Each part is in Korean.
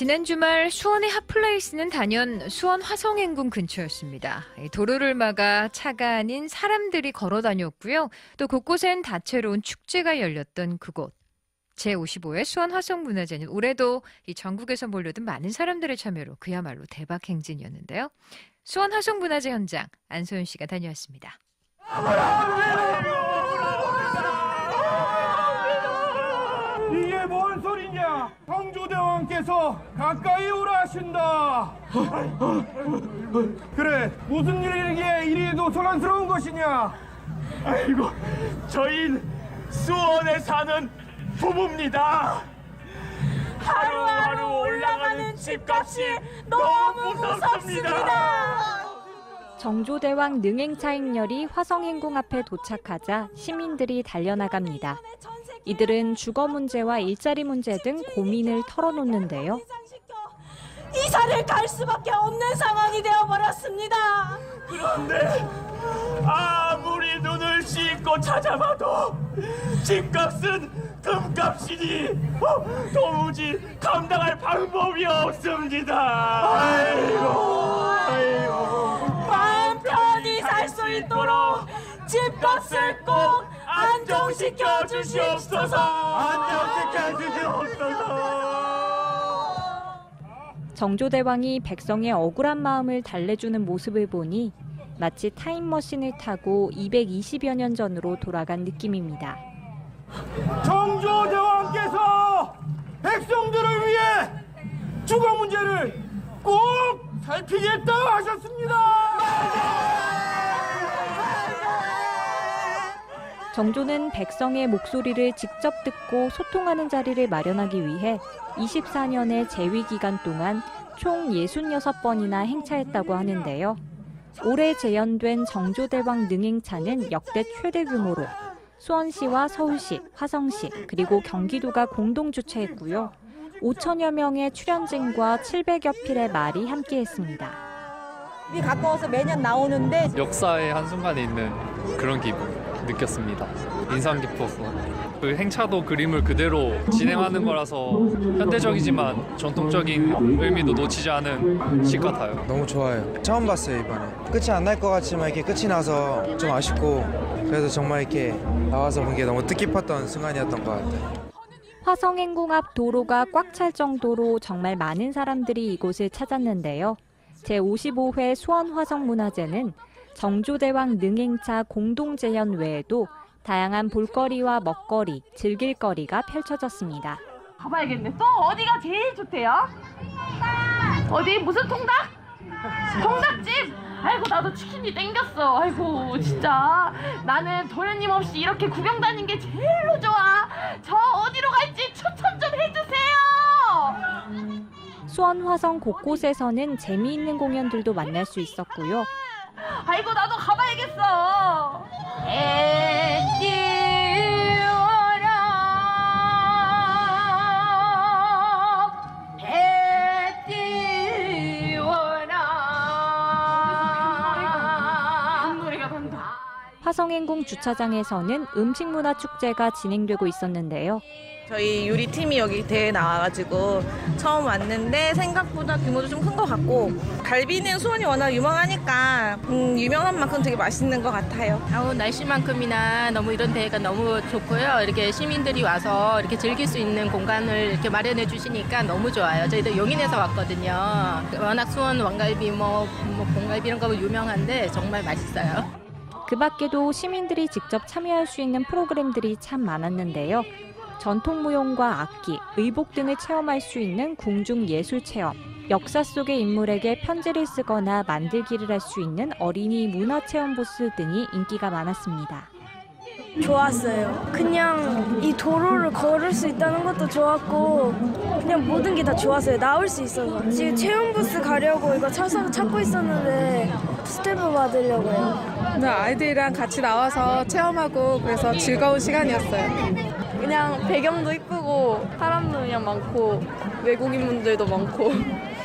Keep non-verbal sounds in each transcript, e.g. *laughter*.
지난 주말 수원의 핫플레이스는 단연 수원 화성행궁 근처였습니다. 이 도로를 막아 차가 아닌 사람들이 걸어 다녔고요. 또 곳곳엔 다채로운 축제가 열렸던 그곳. 제55회 수원 화성문화제는 올해도 이 전국에서 몰려든 많은 사람들의 참여로 그야말로 대박 행진이었는데요. 수원 화성문화제 현장 안소연 씨가 다녀왔습니다. 이게 뭔 소리냐? 성조대왕께서 가까이 오라 하신다. 그래, 무슨 일이기에 이리도 소란스러운 것이냐? 아이고, 저희 수원에 사는 부부입니다. 하루하루 올라가는 집값이 너무 무섭습니다. 정조대왕 능행차 행렬이 화성행궁 앞에 도착하자 시민들이 달려나갑니다. 이들은 주거 문제와 일자리 문제 등 고민을 털어놓는데요. 이사를 갈 수밖에 없는 상황이 되어버렸습니다. 그런데 아무리 눈을 씻고 찾아봐도 집값은 금값이니 어, 도무지 감당할 방법이 없습니다. 아이고, 아이고. 마음 편히 살 수 있도록 집값을 꼭 안정시켜 주시옵소서. 안녕시켜 주시옵소서. 정조대왕이 백성의 억울한 마음을 달래주는 모습을 보니 마치 타임머신을 타고 220여 년 전으로 돌아간 느낌입니다. 정조대왕께서 백성들을 위해 주거 문제를 꼭 살피겠다 하셨습니다. 정조는 백성의 목소리를 직접 듣고 소통하는 자리를 마련하기 위해 24년의 재위 기간 동안 총 66번이나 행차했다고 하는데요. 올해 재연된 정조대왕 능행차는 역대 최대 규모로 수원시와 서울시, 화성시, 그리고 경기도가 공동 주최했고요. 5천여 명의 출연진과 700여 필의 말이 함께했습니다. 이 가까워서 매년 나오는데 역사의 한순간에 있는 그런 기분 느꼈습니다. 인상 깊어서. 그 행차도 그림을 그대로 진행하는 거라서 현대적이지만 전통적인 의미도 놓치지 않은 시 같아요. 너무 좋아요. 처음 봤어요 이번에. 끝이 안 날 것 같지만 이렇게 끝이 나서 좀 아쉽고 그래서 정말 이렇게 나와서 본 게 너무 뜻깊었던 순간이었던 것 같아요. 화성행궁 앞 도로가 꽉 찰 정도로 정말 많은 사람들이 이곳을 찾았는데요. 제55회 수원화성문화제는 정조대왕 능행차 공동재현 외에도 다양한 볼거리와 먹거리, 즐길거리가 펼쳐졌습니다. 가봐야겠네. 또 어디가 제일 좋대요? 어디 무슨 통닭? 통닭집. 아이고 나도 치킨이 땡겼어. 아이고 진짜 나는 도련님 없이 이렇게 구경 다닌 게 제일로 좋아. 저 어디로 갈지 추천 좀 해주세요. 수원 화성 곳곳에서는 재미있는 공연들도 만날 수 있었고요. 아이고 나도 가봐야겠어. 에띄 화성행궁 주차장에서는 음식문화 축제가 진행되고 있었는데요. 저희 요리 팀이 여기 대회 나와가지고 처음 왔는데 생각보다 규모도 좀 큰 것 같고 갈비는 수원이 워낙 유명하니까 음, 유명한 만큼 되게 맛있는 것 같아요. 아우 날씨만큼이나 너무 이런 대회가 너무 좋고요. 이렇게 시민들이 와서 이렇게 즐길 수 있는 공간을 이렇게 마련해 주시니까 너무 좋아요. 저희도 용인에서 왔거든요. 워낙 수원 왕갈비 뭐, 뭐 봉갈비 이런 거 유명한데 정말 맛있어요. 그 밖에도 시민들이 직접 참여할 수 있는 프로그램들이 참 많았는데요. 전통 무용과 악기, 의복 등을 체험할 수 있는 궁중 예술 체험, 역사 속의 인물에게 편지를 쓰거나 만들기를 할 수 있는 어린이 문화 체험 부스 등이 인기가 많았습니다. 좋았어요. 그냥 이 도로를 걸을 수 있다는 것도 좋았고 그냥 모든 게 다 좋았어요. 나올 수 있어서 지금 체험 부스 가려고 이거 찾아 찾고 있었는데 스탬프 받으려고요. 네, 아이들이랑 같이 나와서 체험하고 그래서 즐거운 시간이었어요. 그냥 배경도 이쁘고 사람도 그냥 많고 외국인분들도 많고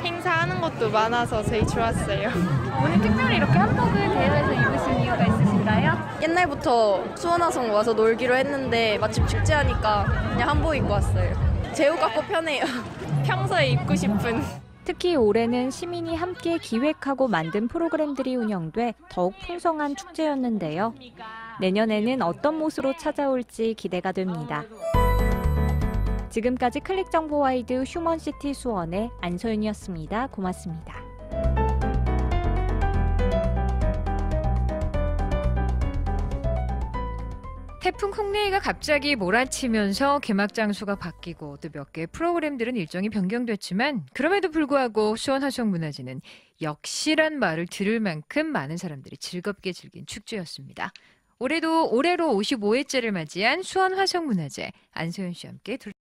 행사하는 것도 많아서 제일 좋았어요. 오늘 특별히 이렇게 한복을 옛날부터 수원화성 와서 놀기로 했는데 마침 축제하니까 그냥 한복 입고 왔어요. 제우 같고 편해요. *laughs* 평소에 입고 싶은. 특히 올해는 시민이 함께 기획하고 만든 프로그램들이 운영돼 더욱 풍성한 축제였는데요. 내년에는 어떤 모습으로 찾아올지 기대가 됩니다. 지금까지 클릭 정보 와이드 휴먼시티 수원의 안소연이었습니다. 고맙습니다. 태풍 콩네이가 갑자기 몰아치면서 개막 장소가 바뀌고 또 몇 개의 프로그램들은 일정이 변경됐지만 그럼에도 불구하고 수원 화성 문화제는 역시란 말을 들을 만큼 많은 사람들이 즐겁게 즐긴 축제였습니다. 올해도 올해로 55회째를 맞이한 수원 화성 문화제 안소연 씨와 함께 둘